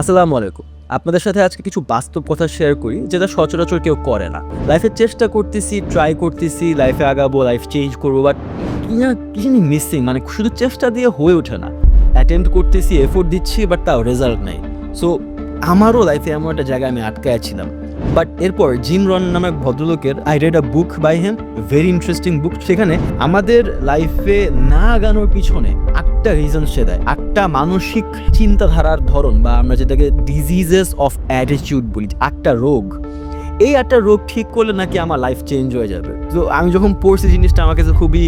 আসসালামু আলাইকুম। আপনাদের সাথে আজকে কিছু বাস্তব কথা শেয়ার করি, যেটা সচরাচর কেউ করে না। লাইফে চেষ্টা করতেছি ট্রাই করতেছি লাইফে আগাবো লাইফ চেঞ্জ করব বাট কি না কি মিসিং মানে শুধু চেষ্টা দিয়ে হয়ে ওঠে না। অ্যাটেম্প করতেছি এফোর্ট দিচ্ছি বাট তাও রেজাল্ট নেই। সো আমারও লাইফে এমন একটা জায়গায় আমি আটকায় ছিলাম। বাট এরপর জিম রন নামে এক ভদ্রলোকের I read a book by him very interesting book সেখানে আমাদের লাইফে না আগানোর পিছনে আটটা রিজন সে দেয়। আটটা মানসিক চিন্তাধারার ধরন বা আমরা যেটাকে ডিজিজেস অফ অ্যাটিটিউড বলি, আটটা রোগ। এই একটা রোগ ঠিক করলে নাকি আমার লাইফ চেঞ্জ হয়ে যাবে। তো আমি যখন পড়ছি জিনিসটা আমার কাছে খুবই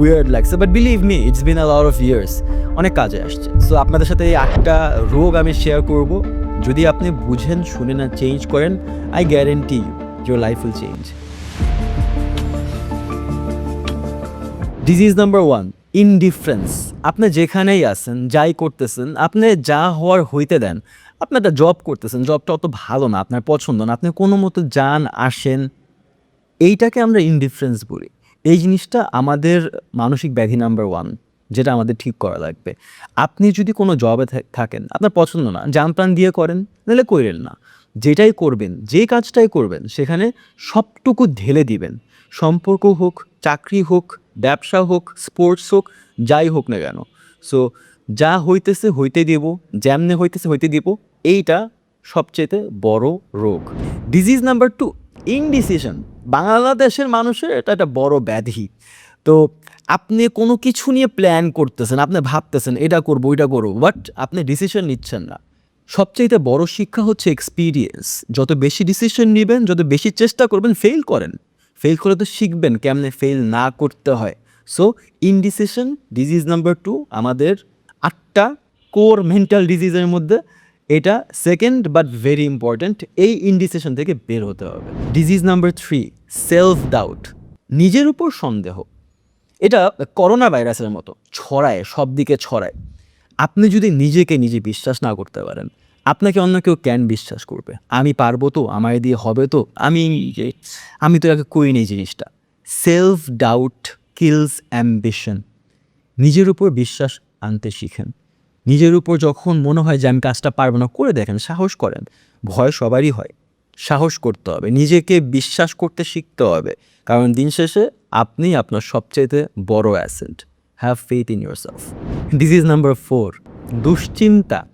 উইয়ার্ড লাগছে but believe me it's been a lot of years অনেক কাজে আসছে। সো আপনাদের সাথে এই আটটা রোগ আমি শেয়ার করব। যদি আপনি বুঝেন, শুনে না চেঞ্জ করেন I guarantee you your life will change disease number one indifference আপনি যেখানেই আছেন, যাই করতেছেন, আপনি যা হওয়ার হইতে দেন, আপনি একটা জব করতেছেন জবটা অত ভালো না, আপনার পছন্দ না, আপনি কোনো মতো যান, আসেন, এইটাকে আমরা ইনডিফারেন্স বলি। এই জিনিসটা আমাদের মানসিক ব্যাধি নাম্বার ওয়ান যেটা আমাদের ঠিক করা লাগবে। আপনি যদি কোনো জবে থাকেন, আপনার পছন্দ না যান প্রাণ দিয়ে করেন নাহলে করেন না। যেটাই করবেন যে কাজটাই করবেন, সেখানে সবটুকু ঢেলে দিবেন। সম্পর্ক হোক, চাকরি হোক ব্যবসা হোক স্পোর্টস হোক, যাই হোক না কেন। সো যা হইতেছে হইতে দিব, যেমনে হইতেছে হইতে দিব, এইটা সবচেয়ে বড় রোগ। ডিজিজ নাম্বার টু ইনডিসিশন বাংলাদেশের মানুষের এটা একটা বড় ব্যাধি। তো আপনি কোনো কিছু নিয়ে প্ল্যান করতেছেন, আপনি ভাবতেছেন, এটা করব, ওইটা করব বাট আপনি ডিসিশন নিচ্ছেন না। সবচেয়ে বড় শিক্ষা হচ্ছে এক্সপিরিয়েন্স যত বেশি ডিসিশন নেবেন, যত বেশি চেষ্টা করবেন ফেল করেন। ফেল করে তো শিখবেন কেমনে ফেল না করতে হয়। So indecision disease number two আমাদের আটটা কোর মেন্টাল ডিজিজের মধ্যে এটা সেকেন্ড বাট ভেরি ইম্পর্ট্যান্ট এই ইনডিসিশন থেকে বের হতে হবে। Disease number three self doubt নিজের উপর সন্দেহ। এটা করোনা ভাইরাসের মতো, ছড়ায় সব দিকে ছড়ায়। আপনি যদি নিজেকে নিজে বিশ্বাস না করতে পারেন আপনাকে অন্য কেউ ক্যান বিশ্বাস করবে? আমি পারব তো? আমায় দিয়ে হবে তো? আমি আমি তো একে করি নেই জিনিসটা। সেলফ ডাউট কিলস অ্যাম্বিশন নিজের উপর বিশ্বাস আনতে শিখেন। নিজের উপর যখন মনে হয় যে আমি কাজটা পারব না, করে দেখেন, সাহস করেন। ভয় সবারই হয়। সাহস করতে হবে। নিজেকে বিশ্বাস করতে শিখতে হবে। কারণ দিন শেষে আপনি আপনার সবচাইতে বড় asset have faith in yourself disease number four দুশ্চিন্তা।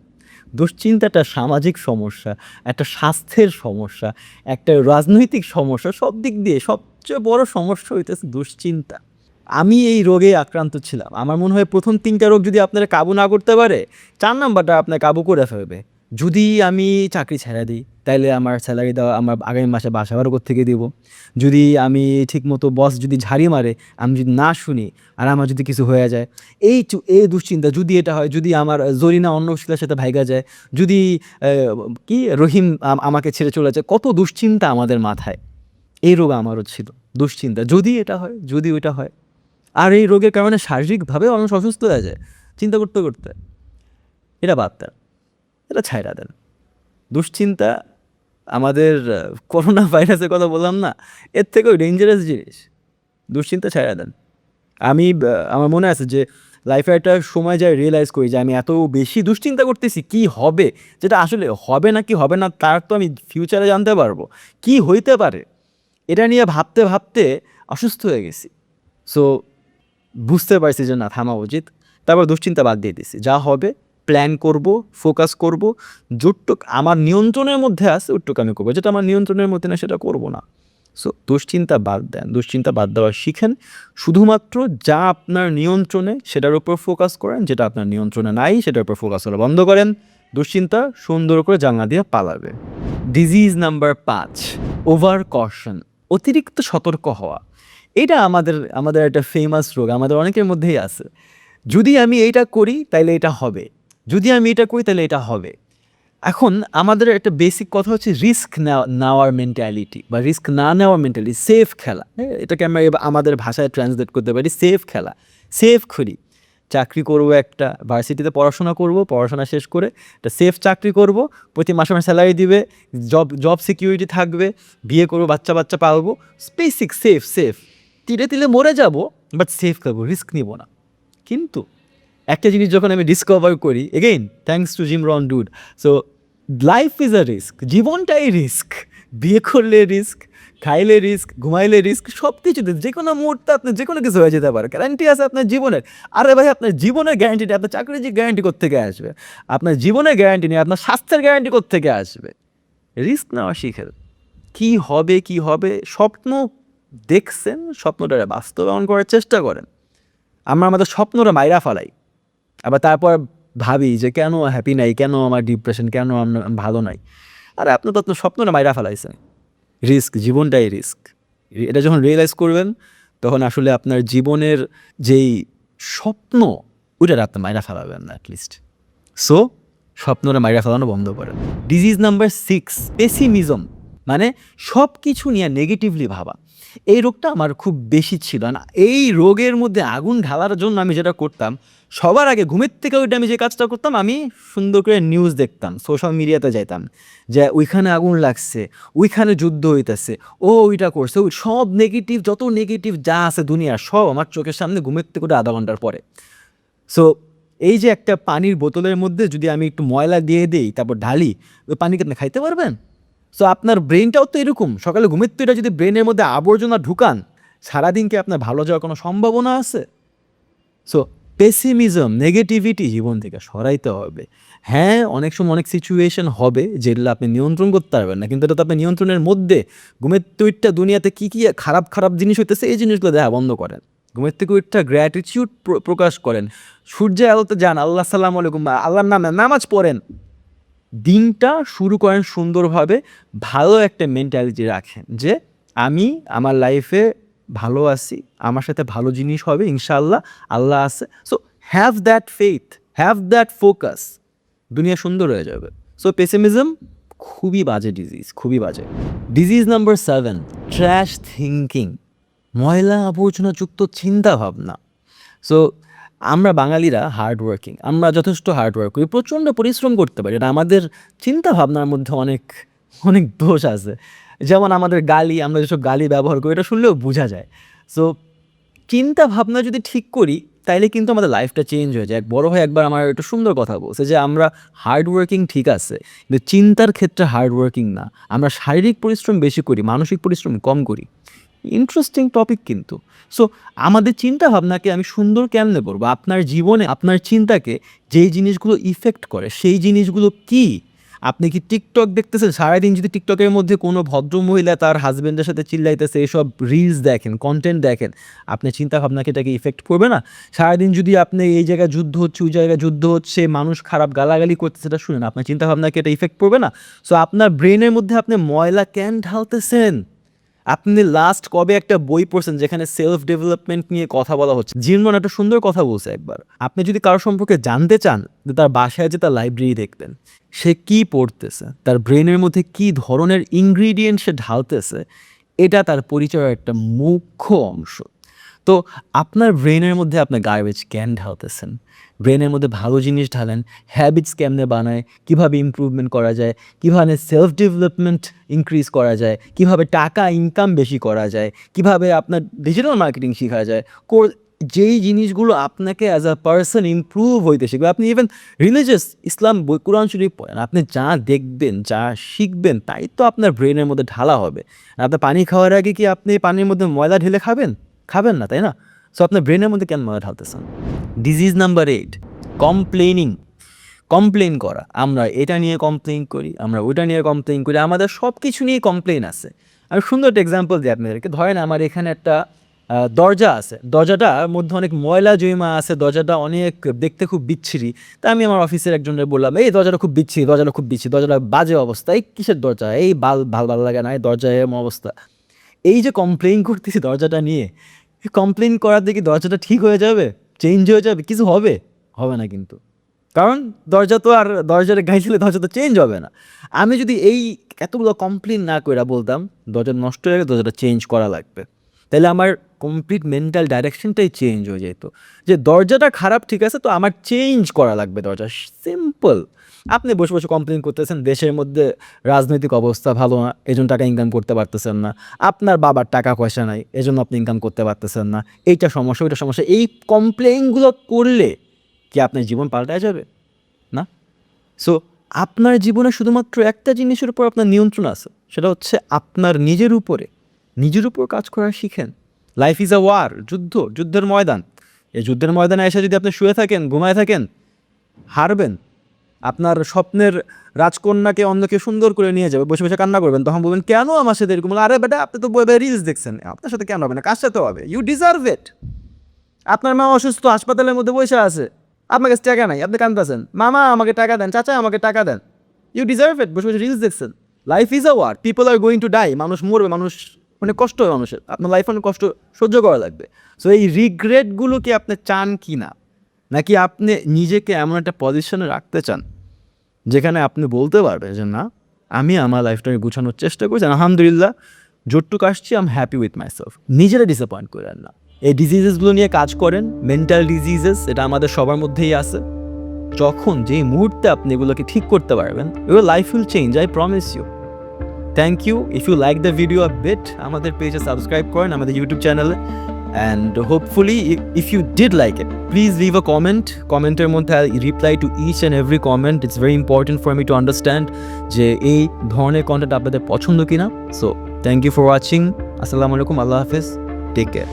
দুশ্চিন্তাটা সামাজিক সমস্যা, একটা স্বাস্থ্যের সমস্যা, একটা রাজনৈতিক সমস্যা, সব দিক দিয়ে সবচেয়ে বড় সমস্যা হইতেছে দুশ্চিন্তা। আমি এই রোগে আক্রান্ত ছিলাম। আমার মনে হয় প্রথম তিনটা রোগ যদি আপনারা কাবু না করতে পারে, চার নাম্বারটা আপনার কাবু করে ফেলবে। যদি আমি চাকরি ছেড়ে দিই, তাইলে আমার স্যালারি দেওয়া আমার আগামী মাসে বাসা ভাড়া থেকে দিব? যদি আমি ঠিকমতো বস যদি ঝাড়ি মারে, আমি যদি না শুনি আর আমার যদি কিছু হয়ে যায়, এই এই দুশ্চিন্তা যদি এটা হয়, যদি আমার জরিনা অন্য শিলার সাথে ভাইগা যায়, যদি কি রহিম আমাকে ছেড়ে চলে যায়, কত দুশ্চিন্তা আমাদের মাথায়। এই রোগ আমারও ছিল, দুশ্চিন্তা। যদি এটা হয়, যদি ওইটা হয়, আর এই রোগের কারণে শারীরিকভাবে মানুষ অসুস্থ হয়ে যায়, চিন্তা করতে করতে। এটা বাদ এটা ছাইরা দেন। দুশ্চিন্তা, আমাদের করোনা ভাইরাসের কথা বললাম না, এর থেকেও ডেঞ্জারাস জিনিস। দুশ্চিন্তা ছাইরা দেন। আমি আমার মনে আছে যে লাইফে একটা সময় যায় রিয়েলাইজ করি যে, আমি এত বেশি দুশ্চিন্তা করতেছি, কি হবে? যেটা আসলে হবে না, কি হবে না, তার তো আমি ফিউচারে জানতে পারব। কি হইতে পারে? এটা নিয়ে ভাবতে ভাবতে অসুস্থ হয়ে গেছি। সো বুঝতে পারছি যে, না, থামা উচিত। তারপর দুশ্চিন্তা বাদ দিয়ে দিছি যা হবে প্ল্যান করব ফোকাস করব, যতটুক আমার নিয়ন্ত্রণের মধ্যে আছে ওটুক আমি করব। যেটা আমার নিয়ন্ত্রণের মধ্যে না সেটা করব না। সো দুশ্চিন্তা বাদ দেন, দুশ্চিন্তা বাদ দেওয়া শিখেন। শুধুমাত্র যা আপনার নিয়ন্ত্রণে সেটার উপর ফোকাস করেন, যেটা আপনার নিয়ন্ত্রণে নাই সেটার উপর ফোকাস করা বন্ধ করেন। দুশ্চিন্তা সুন্দর করে জানলা দিয়ে পালাবে। ডিজিজ নাম্বার পাঁচ ওভার কশন অতিরিক্ত সতর্ক হওয়া। এটা আমাদের আমাদের একটা ফেমাস রোগ, আমাদের অনেকের মধ্যেই আছে। যদি আমি এইটা করি তাহলে এটা হবে। যদি আমি এটা করি তাহলে এটা হবে। এখন আমাদের একটা বেসিক কথা হচ্ছে রিস্ক নেওয়ার মেন্টালিটি বা রিস্ক না নেওয়ার মেন্টালিটি সেফ খেলা। হ্যাঁ, এটাকে আমরা আমাদের ভাষায় ট্রান্সলেট করতে পারি সেফ খেলা। সেফ করি চাকরি করব একটা ভার্সিটিতে পড়াশোনা করব পড়াশোনা শেষ করে একটা সেফ চাকরি করব প্রতি মাসে মাসে স্যালারি দিবে জব জব সিকিউরিটি থাকবে বিয়ে করব বাচ্চা বাচ্চা পালবো বেসিক সেফ সেফ তিলে তিলে মরে যাব বাট সেফ করব রিস্ক নিব না। কিন্তু একটা জিনিস যখন আমি ডিসকভার করি again thanks to Jim Rohn dude so life is a risk জীবনটাই রিস্ক বিয়ে করলে রিস্ক খাইলে রিস্ক ঘুমাইলে রিস্ক সব কিছুতে যে কোনো মুহূর্তে আপনার যে কোনো কিছু হয়ে যেতে পারে। গ্যারান্টি আছে আপনার জীবনের। আরে ভাই, আপনার জীবনের গ্যারান্টি নেই, আপনার চাকরির যে গ্যারান্টি থেকে আসবে? আপনার জীবনের গ্যারান্টি নেই, আপনার স্বাস্থ্যের গ্যারান্টি থেকে আসবে? রিস্ক নেওয়া শিখেন কি হবে কি হবে, স্বপ্ন দেখছেন, স্বপ্নটা বাস্তবায়ন করার চেষ্টা করেন। আমরা আমাদের স্বপ্নটা মাইরা ফালাই। আবার তারপর ভাবি যে কেন হ্যাপি নাই? কেন আমার ডিপ্রেশন কেন ভালো নাই? আর আপনি তো আপনার স্বপ্নটা মাইরা ফেলাইছেন রিস্ক জীবনটাই রিস্ক এটা যখন রিয়েলাইজ করবেন, তখন আসলে আপনার জীবনের যেই স্বপ্ন ওইটা আপনি মাইরা ফেলাবেন না অ্যাটলিস্ট সো স্বপ্নটা মাইরা ফেলানো বন্ধ করেন। ডিজিজ নাম্বার সিক্স পেসিমিজম মানে সব কিছু নিয়ে নেগেটিভলি ভাবা। এই রোগটা আমার খুব বেশি ছিল না। এই রোগের মধ্যে আগুন ঢালার জন্য আমি যেটা করতাম, সবার আগে ঘুমের থেকে ওইটা আমি যে কাজটা করতাম, আমি সুন্দর করে নিউজ দেখতাম সোশ্যাল মিডিয়াতে যাইতাম, যে ওইখানে আগুন লাগছে, ওইখানে যুদ্ধ হইতেছে, ও ওইটা করছে, ওই সব নেগেটিভ যত নেগেটিভ যা আছে দুনিয়ার সব আমার চোখের সামনে ঘুমের থেকে ওটা আধা ঘণ্টার পরে। সো এই যে একটা পানির বোতলের মধ্যে যদি আমি একটু ময়লা দিয়ে দিই, তারপর ঢালি, ওই পানিকে আপনি খাইতে পারবেন? সো আপনার ব্রেনটাও তো এরকম। সকালে ঘুমের তো এটা যদি ব্রেনের মধ্যে আবর্জনা ঢুকান সারাদিন কি আপনার ভালো যাওয়ার কোনো সম্ভাবনা আছে? সো পেসিমিজম নেগেটিভিটি জীবন থেকে সরাইতে হবে। হ্যাঁ অনেক সময় অনেক সিচুয়েশন হবে যেগুলো আপনি নিয়ন্ত্রণ করতে পারবেন না, কিন্তু এটা তো আপনি নিয়ন্ত্রণের মধ্যে, ঘুমের তুইটটা দুনিয়াতে কী কী খারাপ খারাপ জিনিস হইতেছে, এই জিনিসগুলো দেখা বন্ধ করেন। ঘুমের থেকে উঠটা গ্র্যাটিটিউড প্রকাশ করেন। সূর্যের আলোতে যান, আল্লাহ সাল্লাম আলাইকুম, আল্লাহর নামে নামাজ পড়েন। দিনটা শুরু করেন সুন্দরভাবে, ভালো একটা মেন্টালিটি রাখেন যে আমি আমার লাইফে ভালো আছি, আমার সাথে ভালো জিনিস হবে ইনশাল্লাহ আল্লাহ আছে। So have that faith have that focus দুনিয়া সুন্দর হয়ে যাবে। সো পেসিমিজম খুবই বাজে ডিজিজ খুবই বাজে। Disease number seven trash thinking ময়লা আবর্জনাযুক্ত চিন্তা ভাবনা। সো আমরা বাঙালিরা হার্ড ওয়ার্কিং আমরা যথেষ্ট হার্ড ওয়ার্ক করি, প্রচণ্ড পরিশ্রম করতে পারি, এটা আমাদের চিন্তা ভাবনার মধ্যে অনেক অনেক দোষ আছে। যেমন আমাদের গালি, আমরা যেসব গালি ব্যবহার করি, এটা শুনলেও বোঝা যায়। সো চিন্তা ভাবনা যদি ঠিক করি, তাইলে কিন্তু আমাদের লাইফটা চেঞ্জ হয়ে যায়। এক বড় ভাই একবার আমার একটা সুন্দর কথা বলছে যে, আমরা হার্ড ওয়ার্কিং ঠিক আছে, কিন্তু চিন্তার ক্ষেত্রে হার্ড ওয়ার্কিং না। আমরা শারীরিক পরিশ্রম বেশি করি, মানসিক পরিশ্রম কম করি। ইন্টারেস্টিং টপিক কিন্তু। সো আমাদের চিন্তা ভাবনাকে আমি সুন্দর কেমনে করব? আপনার জীবনে, আপনার চিন্তাকে যেই জিনিসগুলো ইফেক্ট করে, সেই জিনিসগুলো কি? আপনি কি টিকটক দেখতেছেন? সারাদিন যদি টিকটকের মধ্যে কোনো ভদ্র মহিলা তার হাজব্যান্ডের সাথে চিল্লাইতেছে, এসব রিলস দেখেন কন্টেন্ট দেখেন আপনি চিন্তা ভাবনাকে এটাকে ইফেক্ট করবে না? সারাদিন যদি আপনি এই জায়গায় যুদ্ধ হচ্ছে, ওই জায়গায় যুদ্ধ হচ্ছে, মানুষ খারাপ গালাগালি করতেছে সেটা শুনেন আপনার চিন্তা ভাবনাকে এটা ইফেক্ট করবে না? সো আপনার ব্রেনের মধ্যে আপনি ময়লা কেন ঢালতেছেন? আপনি লাস্ট কবে একটা বই পড়ছেন যেখানে সেলফ ডেভেলপমেন্ট নিয়ে কথা বলা হচ্ছে? জিনমন একটা সুন্দর কথা বলছে একবার। আপনি যদি কারও সম্পর্কে জানতে চান, যে তার বাসায় যে তার লাইব্রেরি দেখতেন, সে কি পড়তেছে, তার ব্রেনের মধ্যে কি ধরনের ইনগ্রিডিয়েন্ট সে ঢালতেছে, এটা তার পরিচয়ের একটা মুখ্য অংশ। তো আপনার ব্রেনের মধ্যে আপনার গার্বেজ ক্যান ঢালতেছেন। ব্রেনের মধ্যে ভালো জিনিস ঢালেন হ্যাবিটস কেমনে বানায়, কীভাবে ইমপ্রুভমেন্ট করা যায়, কীভাবে সেলফ ডেভেলপমেন্ট ইনক্রিজ করা যায়, কীভাবে টাকা ইনকাম বেশি করা যায়, কীভাবে আপনার ডিজিটাল মার্কেটিং শেখা যায়, কোর যেই জিনিসগুলো আপনাকে অ্যাজ আ পার্সন ইমপ্রুভ হইতে শিখবে, আপনি ইভেন রিলিজিয়াস ইসলাম কোরআন শরীফ পড়েন, আপনি যা দেখবেন, যা শিখবেন, তাই তো আপনার ব্রেনের মধ্যে ঢালা হবে। আপনার পানি খাওয়ার আগে কি আপনি পানির মধ্যে ময়লা ঢেলে খাবেন? খাবেন না, তাই না? সো আপনার ব্রেনের মধ্যে কেন ময়লা ঢালতেছেন? Disease number eight complaining complain করা। আমরা এটা নিয়ে কমপ্লেন করি, আমরা ওটা নিয়ে কমপ্লেন করি, আমাদের সব কিছু নিয়ে কমপ্লেন আছে। আমি সুন্দর একটা এক্সাম্পল দিই আপনাদেরকে। ধরেন আমার এখানে একটা দরজা আছে। দরজাটার মধ্যে অনেক ময়লা জয়মা আছে, দরজাটা অনেক দেখতে খুব বিচ্ছিরি। তা আমি আমার অফিসের একজনের বললাম, এই দরজাটা খুব বিচ্ছিরি, দরজাটা খুব বিচ্ছিরি দরজাটা বাজে অবস্থা। এই কিসের দরজা? এই বাল ভালো ভালো লাগে না, এই দরজা এরম অবস্থা। এই যে কমপ্লেন করতেছি দরজাটা নিয়ে কমপ্লেন করার দিকে দরজাটা ঠিক হয়ে যাবে চেঞ্জ হয়ে যাবে, কিছু হবে? হবে না কিন্তু। কারণ দরজা তো আর দরজার গাইছিলে, দরজা তো চেঞ্জ হবে না। আমি যদি এই এতগুলো কমপ্লেন না করে বলতাম, দরজা নষ্ট হয়ে গেলে দরজাটা চেঞ্জ করা লাগবে। তাহলে আমার কমপ্লিট মেন্টাল ডাইরেকশনটাই চেঞ্জ হয়ে যেত। যে দরজাটা খারাপ ঠিক আছে, তো আমার চেঞ্জ করা লাগবে দরজা। সিম্পল আপনি বসে বসে কমপ্লেন করতেছেন, দেশের মধ্যে রাজনৈতিক অবস্থা ভালো না, এজন্য টাকা ইনকাম করতে পারতেছেন না। আপনার বাবার টাকা পয়সা নাই, এজন্য আপনি ইনকাম করতে পারতেছেন না। এইটা সমস্যা, ওইটা সমস্যা। এই কমপ্লেনগুলো করলে কি আপনার জীবন পাল্টায় যাবে? না? সো আপনার জীবনে শুধুমাত্র একটা জিনিসের উপর আপনার নিয়ন্ত্রণ আছে, সেটা হচ্ছে আপনার নিজের উপরে, নিজের উপর কাজ করা শিখেন। লাইফ ইজ আ ওয়ার যুদ্ধ, যুদ্ধের ময়দান। এই যুদ্ধের ময়দানে এসে যদি আপনি শুয়ে থাকেন, ঘুমায় থাকেন, হারবেন। আপনার স্বপ্নের রাজকন্যাকে অন্যকে সুন্দর করে নিয়ে যাবে, বসে বসে কান্না করবেন, তখন বলবেন, কেন আমার সাথে এরকম আরে বেটা, আপনি তো বই রিলস দেখছেন। আপনার সাথে কেন হবে না? কার সাথে হবে? ইউ ডিজার্ভ ইট আপনার মা অসুস্থ, হাসপাতালের মধ্যে বসে আছে। আপনার কাছে টাকা নাই, আপনি কান্দাছেন মামা, আমাকে টাকা দেন, চাচা, আমাকে টাকা দেন। ইউ ডিজার্ভ ইট বসে বসে রিলস দেখছেন। Life is a people are going to die মানুষ মরবে, মানুষ মানে কষ্ট হবে মানুষের। আপনার লাইফ অনেক কষ্ট সহ্য করা লাগবে। সো এই রিগ্রেটগুলো কি আপনি চান কি না নাকি আপনি নিজেকে এমন একটা পজিশনে রাখতে চান, যেখানে আপনি বলতে পারবেন যে, না, আমি আমার লাইফটাকে গুছানোর চেষ্টা করছি, আলহামদুলিল্লাহ, যতটুকু আসছি I'm happy with my self নিজেরা ডিসঅ্যাপয়েন্ট করেন না। এই ডিজিজেসগুলো নিয়ে কাজ করেন মেন্টাল ডিজিজেস এটা আমাদের সবার মধ্যেই আছে। যখন যেই মুহূর্তে আপনি এগুলোকে ঠিক করতে পারবেন your life will change I promise you thank you if you like the video আ বেট আমাদের পেজে সাবস্ক্রাইব করেন, আমাদের ইউটিউব চ্যানেলে and hopefully if you did like it please leave a comment কমেন্টের মধ্যে reply to each and every comment it's very important for me to understand যে এই ধরনের কন্টেন্ট আপনাদের পছন্দ কিনা. So thank you for watching আসসালামু আলাইকুম আল্লাহ হাফিজ টেক কেয়ার